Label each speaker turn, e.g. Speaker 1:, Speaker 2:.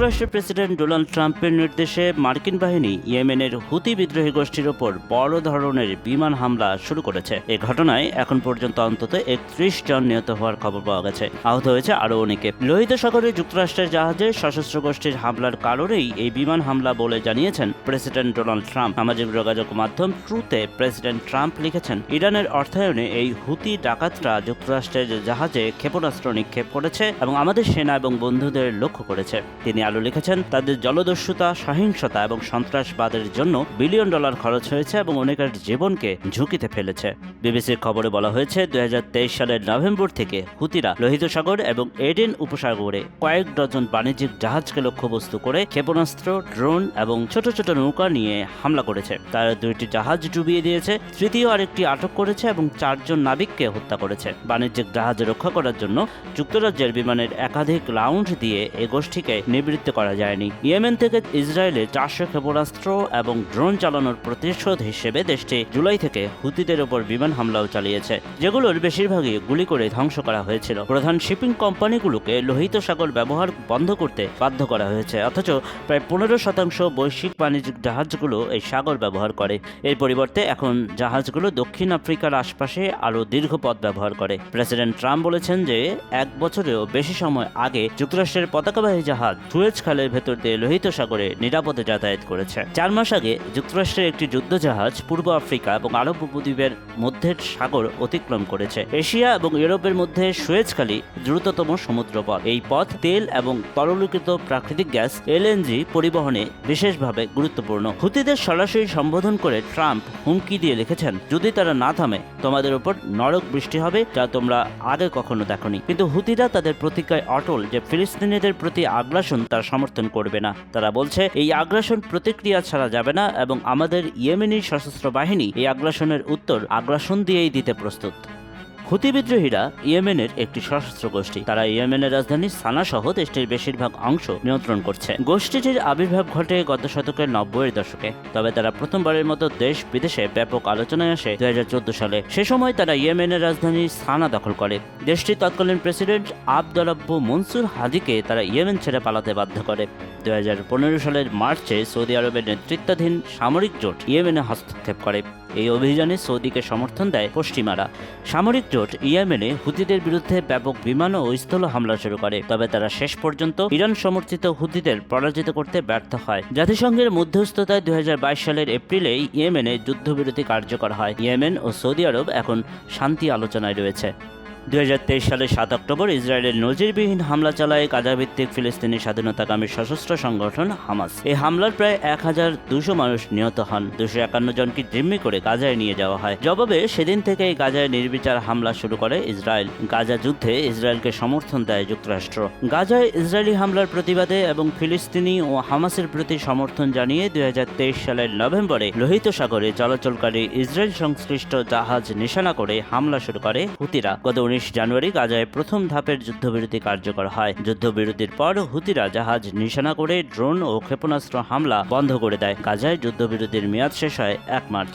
Speaker 1: যুক্তরাষ্ট্রের president Donald ট্রাম্পের নির্দেশে মার্কিন বাহিনী ইয়েমেনের হুতি বিদ্রোহী গোষ্ঠীর ওপর বড় ধরনের বিমান হামলা শুরু করেছে। এ ঘটনায় এখন পর্যন্ত অন্তত একত্রিশ জন নিহত হওয়ার খবর পাওয়া গেছে। আহত হয়েছে আরও অনেকে। লোহিত সাগরে যুক্তরাষ্ট্রের জাহাজে সশস্ত্র গোষ্ঠীর হামলার কারণেই এই বিমান হামলা বলে জানিয়েছেন প্রেসিডেন্ট ডোনাল্ড ট্রাম্প। সামাজিক যোগাযোগ মাধ্যম ট্রুতে প্রেসিডেন্ট ট্রাম্প লিখেছেন, ইরানের অর্থায়নে এই হুতি ডাকাতরা যুক্তরাষ্ট্রের জাহাজে ক্ষেপণাস্ত্র নিক্ষেপ করেছে এবং আমাদের সেনা এবং বন্ধুদের লক্ষ্য করেছে। তিনি আরও লিখেছেন, তাদের জলদস্যুতা, সহিংসতা এবং সন্ত্রাসবাদের জন্য বিলিয়ন ডলার খরচ হয়েছে এবং অনেকের জীবনকে ঝুঁকিতে ফেলেছে। বিবিসির খবরে বলা হয়েছে, দুই সালের নভেম্বর থেকে হুতিরা লোহিত সাগর এবং এডেন উপসাগরে কয়েক ডজন বাণিজ্যিক জাহাজকে লক্ষ্যবস্তু করে ক্ষেপণাস্ত্র, ড্রোন এবং ছোট ছোট নৌকা নিয়ে হামলা করেছে। তারা দুইটি জাহাজ ডুবিয়ে দিয়েছে, তৃতীয় আরেকটি আটক করেছে এবং চারজন নাবিককে হত্যা করেছে। বাণিজ্যিক জাহাজ রক্ষা করার জন্য যুক্তরাজ্যের বিমানের একাধিক রাউন্ড দিয়ে এ গোষ্ঠীকে নিবৃত্ত করা যায়নি। ইয়েমেন থেকে ইসরায়েলে চারশো ক্ষেপণাস্ত্র এবং ড্রোন চালানোর প্রতিশোধ হিসেবে দেশটি জুলাই থেকে হুতিদের ওপর বিমান হামলাও চালিয়েছে, যেগুলোর বেশিরভাগই গুলি করে ধ্বংস করা হয়েছিল। প্রধান শিপিং কোম্পানিগুলোকে লোহিত সাগর ব্যবহার বন্ধ করতে বাধ্য করা হয়েছে, অথচ প্রায় পনেরো শতাংশ বৈশ্বিক বাণিজ্যিক জাহাজগুলো এই সাগর ব্যবহার করে। এর পরিবর্তে এখন জাহাজগুলো দক্ষিণ আফ্রিকার আশপাশে আরও দীর্ঘ পথ ব্যবহার করে। প্রেসিডেন্ট ট্রাম্প বলেছেন যে, এক বছরেও বেশি সময় আগে যুক্তরাষ্ট্রের পতাকাবাহী জাহাজ সুয়েজ খালের ভেতর দিয়ে লোহিত সাগরে নিরাপদে যাতায়াত করেছে। চার মাস আগে যুক্তরাষ্ট্রের একটি যুদ্ধ জাহাজ পূর্ব আফ্রিকা এবং আরব উপদ্বীপের মধ্যে সাগর অতিক্রম করেছে। এশিয়া এবং ইউরোপের মধ্যে সুয়েজ খালি দ্রুততম সমুদ্র পথ এই পথ তেল এবং তরলীকৃত প্রাকৃতিক গ্যাস, এলএনজি পরিবহনে বিশেষভাবে গুরুত্বপূর্ণ। হুতিদের সরাসরি সম্বোধন করে ট্রাম্প হুমকি দিয়ে লিখেছেন, যদি তারা না থামে, তোমাদের উপর নরক বৃষ্টি হবে যা তোমরা আগে কখনো দেখনি। কিন্তু হুতিরা তাদের প্রতিজ্ঞায় অটল যে ফিলিস্তিনিদের প্রতি আগ্রাসন তার সমর্থন করবে না। তারা বলছে, এই আগ্রাসন প্রতিক্রিয়া ছাড়া যাবে না এবং আমাদের ইয়েমেনি সশস্ত্র বাহিনী এই আগ্রাসনের উত্তর আগ্রাসন দিয়েই দিতে প্রস্তুত। হুতি বিদ্রোহীরা ইয়েমেনের একটি সশস্ত্র গোষ্ঠী। তারা ইয়েমেনের রাজধানী সানা সহ দেশটির বেশিরভাগ অংশ নিয়ন্ত্রণ করছে। গোষ্ঠীটির আবির্ভাব ঘটে গত শতকের নব্বইয়ের দশকে। তবে তারা প্রথমবারের মতো দেশ বিদেশে ব্যাপক আলোচনায় আসে দু হাজার চোদ্দ সালে। সে সময় তারা ইয়েমেনের রাজধানী সানা দখল করে। দেশটির তৎকালীন প্রেসিডেন্ট আবদুলাব্বু মনসুর হাদিকে তারা ইয়েমেন ছেড়ে পালাতে বাধ্য করে। দুই হাজার পনেরো সালের মার্চে সৌদি আরবের নেতৃত্বাধীন সামরিক জোট ইয়েমেনে হস্তক্ষেপ করে। এই অভিযানে সৌদিকে সমর্থন দেয় পশ্চিমারা। সামরিক জোট ইয়েমেনে হুতিদের বিরুদ্ধে ব্যাপক বিমান ও স্থল হামলা শুরু করে, তবে তারা শেষ পর্যন্ত ইরান সমর্থিত হুতিদের পরাজিত করতে ব্যর্থ হয়। জাতিসংঘের মধ্যস্থতায় দুই হাজার বাইশ সালের এপ্রিলে ইয়েমেনে যুদ্ধবিরতি কার্যকর হয়। ইয়েমেন ও সৌদি আরব এখন শান্তি আলোচনায় রয়েছে। দুই সালের সাত অক্টোবর ইসরায়েলের নজিরবিহীন হামলা চালায় গাজাভিত্তিক ফিলিস্তিনি স্বাধীনতাকামী সশস্ত্র সংগঠন হামাস। এই হামলার প্রায় এক হাজার দুশো মানুষ নিহত হন। দুশো একান্ন জনকে জিম্মি করে গাজায় নিয়ে যাওয়া হয়। জবাবে সেদিন থেকেই গাজায় নির্বিচার হামলা শুরু করে ইসরায়েল। গাজা যুদ্ধে ইসরায়েলকে সমর্থন দেয় যুক্তরাষ্ট্র। গাজায় ইসরায়েলি হামলার প্রতিবাদে এবং ফিলিস্তিনি ও হামাসের প্রতি সমর্থন জানিয়ে দুই হাজার তেইশ সালের নভেম্বরে লোহিত সাগরে চলাচলকারী ইসরায়েল সংশ্লিষ্ট জাহাজ নিশানা করে হামলা শুরু করে হুতিরা। গত উনিশ জানুয়ারি গাজায় প্রথম ধাপের যুদ্ধবিরতি কার্যকর হয়। যুদ্ধবিরতির পর হুতিরা জাহাজ নিশানা করে ড্রোন ও ক্ষেপণাস্ত্র হামলা বন্ধ করে দেয়। গাজায় যুদ্ধবিরতির মেয়াদ শেষ হয় এক মার্চ।